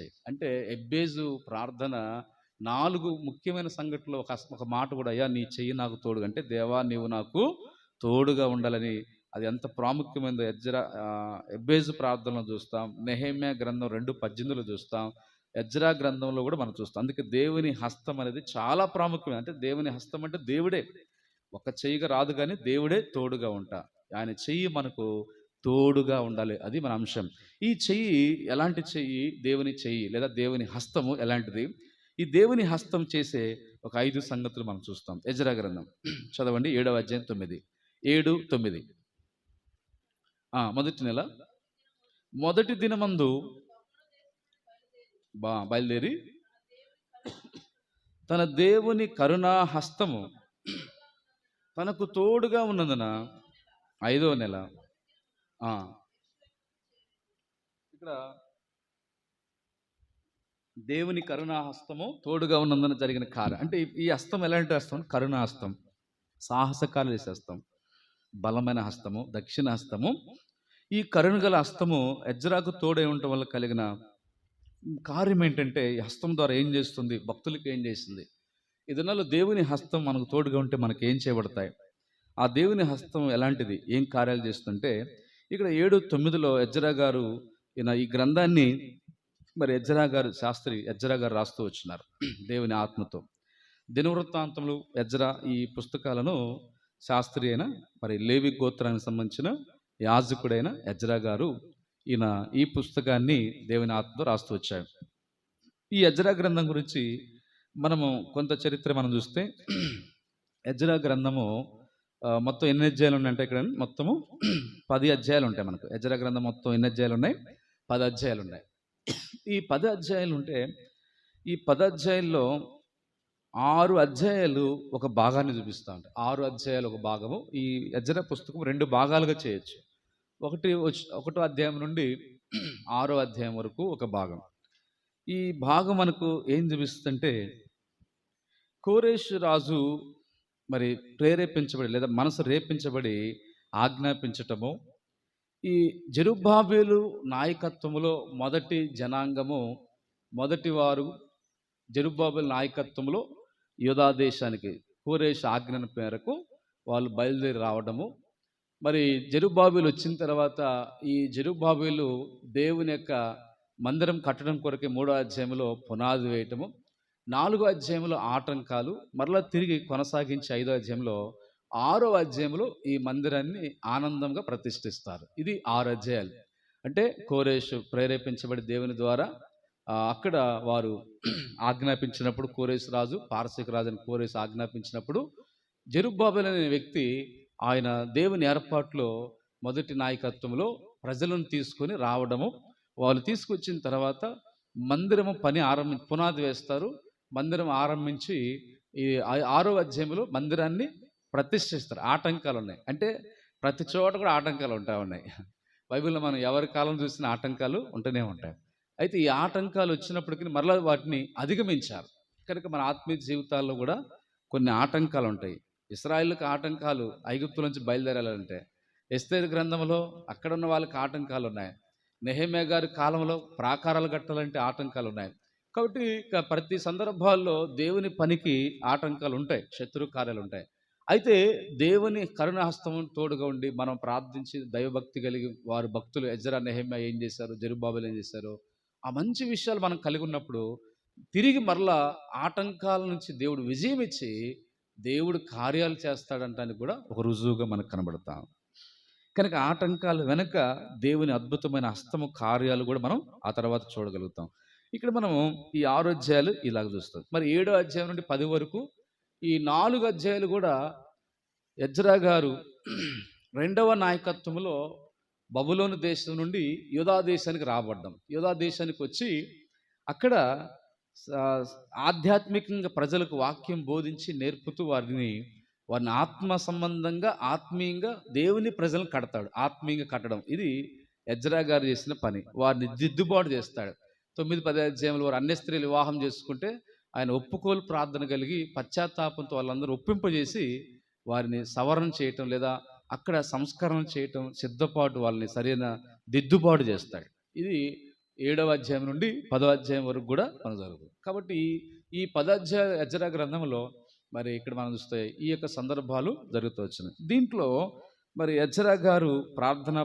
అంటే ఎబ్బేజు ప్రార్థన నాలుగు ముఖ్యమైన సంఘటనలో ఒక ఒక మాట కూడా అయ్యా నీ చెయ్యి నాకు తోడుగా. అంటే దేవా నీవు నాకు తోడుగా ఉండాలని. అది ఎంత ప్రాముఖ్యమైనదో ఎజ్రా ఎబ్బేజు ప్రార్థనలో చూస్తాం. నెహేమ్యా గ్రంథం రెండు పద్దెనిమిదిలో చూస్తాం. ఎజ్రా గ్రంథంలో కూడా మనం చూస్తాం. అందుకే దేవుని హస్తం అనేది చాలా ప్రాముఖ్యమైన అంటే దేవుని హస్తం అంటే దేవుడే. ఒక చెయ్యిగా రాదు కానీ దేవుడే తోడుగా ఉంటా. ఆయన చెయ్యి మనకు తోడుగా ఉండాలి. అది మన అంశం. ఈ చెయ్యి ఎలాంటి చెయ్యి? దేవుని చెయ్యి లేదా దేవుని హస్తము ఎలాంటిది? ఈ దేవుని హస్తం చేసే ఒక ఐదు సంగతులు మనం చూస్తాం. ఎజ్రా గ్రంథం. చదవండి. ఏడవ అధ్యాయం తొమ్మిది. ఏడు తొమ్మిది. మొదటి నెల. మొదటి దినమందు బా బయలుదేరి. తన దేవుని కరుణా హస్తము తనకు తోడుగా ఉన్నందున ఐదో నెల ఇక్కడ దేవుని కరుణా హస్తము తోడుగా ఉన్నందున జరిగిన కార్యం. అంటే ఈ- హస్తం ఎలాంటి హస్తం? కరుణా హస్తం సాహసకాలు చేసే హస్తం. బలమైన హస్తము దక్షిణ హస్తము. ఈ కరుణ గల హస్తము ఎజ్రాకు తోడై ఉండటం వల్ల కలిగిన కార్యం ఏంటంటే ఈ హస్తం ద్వారా ఏం చేస్తుంది? భక్తులకి ఏం చేస్తుంది? ఈ దినాల్లో దేవుని హస్తం మనకు తోడుగా ఉంటే మనకి ఏం చేయబడతాయి? ఆ దేవుని హస్తం ఎలాంటిది? ఏం కార్యాలు చేస్తుంటే ఇక్కడ ఏడు తొమ్మిదిలో ఎజ్రా గారు ఈయన ఈ గ్రంథాన్ని మరి ఎజ్రా గారు శాస్త్రి ఎజ్రా గారు రాస్తూ వచ్చినారు దేవుని ఆత్మతో. దినవృత్తాంతములు ఎజ్రా ఈ పుస్తకాలను శాస్త్రి అయిన మరి లేవి గోత్రానికి సంబంధించిన యాజకుడైన ఎజ్రా గారు ఈయన ఈ పుస్తకాన్ని దేవుని ఆత్మతో రాస్తూ వచ్చారు. ఈ ఎజ్రా గ్రంథం గురించి మనము కొంత చరిత్ర మనం చూస్తే ఎజ్రా గ్రంథము మొత్తం ఎన్ని అధ్యాయాలు ఉన్నాయంటే ఇక్కడ? మొత్తము పది అధ్యాయాలు ఉంటాయి మనకు. ఎజ్రా గ్రంథం మొత్తం ఎన్ని అధ్యాయాలు ఉన్నాయి? పది అధ్యాయాలు ఉన్నాయి. ఈ పది అధ్యాయాలు ఉంటే ఈ పది అధ్యాయాల్లో ఆరు అధ్యాయాలు ఒక భాగాన్ని చూపిస్తూ ఉంటాయి. ఆరు అధ్యాయాలు ఒక భాగము. ఈ ఎజ్ర పుస్తకం రెండు భాగాలుగా చేయొచ్చు. ఒకటి ఒకటో అధ్యాయం నుండి ఆరో అధ్యాయం వరకు ఒక భాగం. ఈ భాగం మనకు ఏం చూపిస్తుందంటే కోరేష్ రాజు మరి ప్రేరేపించబడి లేదా మనసు రేపించబడి ఆజ్ఞాపించటము. ఈ జరుబాబేలు నాయకత్వంలో మొదటి జనాంగము మొదటి వారు జరుబాబేలు నాయకత్వంలో యుధాదేశానికి కూరేష్ ఆజ్ఞ ఆజ్ఞన మేరకు వాళ్ళు బయలుదేరి రావడము. మరి జెరుబ్బాబేలు వచ్చిన తర్వాత ఈ జెరుబ్బాబేలు దేవుని యొక్క మందిరం కట్టడం కొరకే మూడో అధ్యాయంలో పునాది వేయటము. నాలుగో అధ్యాయంలో ఆటంకాలు మరలా తిరిగి కొనసాగించి ఐదో అధ్యాయంలో ఆరో అధ్యాయంలో ఈ మందిరాన్ని ఆనందంగా ప్రతిష్ఠిస్తారు. ఇది ఆరు అధ్యాయాలు. అంటే కోరేష్ ప్రేరేపించబడి దేవుని ద్వారా అక్కడ వారు ఆజ్ఞాపించినప్పుడు కోరేష్ రాజు పారసిక రాజుని కోరేష్ ఆజ్ఞాపించినప్పుడు జెరుబ్బాబెల్ అనే వ్యక్తి ఆయన దేవుని ఏర్పాట్లో మొదటి నాయకత్వంలో ప్రజలను తీసుకొని రావడము వాళ్ళు తీసుకొచ్చిన తర్వాత మందిరము పని ఆరంభి పునాది వేస్తారు. మందిరం ఆరంభించి ఈ ఆరో అధ్యాయంలో మందిరాన్ని ప్రతిష్ఠిస్తారు. ఆటంకాలు ఉన్నాయి అంటే ప్రతి చోట కూడా ఆటంకాలు ఉంటా ఉన్నాయి. బైబిల్లో మనం ఎవరి కాలం చూసిన ఆటంకాలు ఉంటూనే ఉంటాయి. అయితే ఈ ఆటంకాలు వచ్చినప్పటికీ మరలా వాటిని అధిగమించారు. కనుక మన ఆత్మీయ జీవితాల్లో కూడా కొన్ని ఆటంకాలు ఉంటాయి. ఇస్రాయిల్కి ఆటంకాలు ఐగుప్తు నుంచి బయలుదేరాలంటే ఎస్తేరు గ్రంథంలో అక్కడ ఉన్న వాళ్ళకి ఆటంకాలు ఉన్నాయి నెహమే గారి కాలంలో ప్రాకారాలు కట్టాలంటే ఆటంకాలు ఉన్నాయి కాబట్టి ప్రతి సందర్భాల్లో దేవుని పనికి ఆటంకాలు ఉంటాయి శత్రు కార్యాలు ఉంటాయి అయితే దేవుని కరుణహస్తం తోడుగా ఉండి మనం ప్రార్థించి దైవభక్తి కలిగి వారు భక్తులు ఎజరా నెహమ్య ఏం చేశారు జరుబాబులు ఏం చేశారు ఆ మంచి విషయాలు మనం కలిగి ఉన్నప్పుడు తిరిగి మరలా ఆటంకాల నుంచి దేవుడు విజయం ఇచ్చి దేవుడు కార్యాలు చేస్తాడంటానికి కూడా ఒక రుజువుగా మనకు కనబడతాం కనుక ఆటంకాలు వెనుక దేవుని అద్భుతమైన హస్తము కార్యాలు కూడా మనం ఆ తర్వాత చూడగలుగుతాం. ఇక్కడ మనం ఈ ఆరు అధ్యాయాలు ఇలాగ చూస్తాం. మరి ఏడో అధ్యాయం నుండి పది వరకు ఈ నాలుగు అధ్యాయాలు కూడా ఎజ్రా గారు రెండవ నాయకత్వంలో బబులోని దేశం నుండి యోధా దేశానికి రాబడ్డం. యోధా దేశానికి వచ్చి అక్కడ ఆధ్యాత్మికంగా ప్రజలకు వాక్యం బోధించి నేర్పుతూ వారిని వారిని ఆత్మ సంబంధంగా ఆత్మీయంగా దేవుని ప్రజలను కడతాడు. ఆత్మీయంగా కట్టడం. ఇది ఎజ్రా గారు చేసిన పని. వారిని దిద్దుబాటు చేస్తాడు. తొమ్మిది పది అధ్యాయంలో వారు అన్ని స్త్రీలు వివాహం చేసుకుంటే ఆయన ఒప్పుకోలు ప్రార్థన కలిగి పశ్చాత్తాపంతో వాళ్ళందరూ ఒప్పింపజేసి వారిని సవరణ చేయటం లేదా అక్కడ సంస్కరణ చేయటం సిద్ధపాటు వాళ్ళని సరైన దిద్దుబాటు చేస్తాడు. ఇది ఏడవ అధ్యాయం నుండి పదో అధ్యాయం వరకు కూడా కొనసాగుతుంది కాబట్టి ఈ పదాధ్యాయ అజ్జరా గ్రంథంలో మరి ఇక్కడ మనం చూస్తే ఈ యొక్క సందర్భాలు జరుగుతూ వచ్చినాయి. దీంట్లో మరి అజ్జరా గారు ప్రార్థన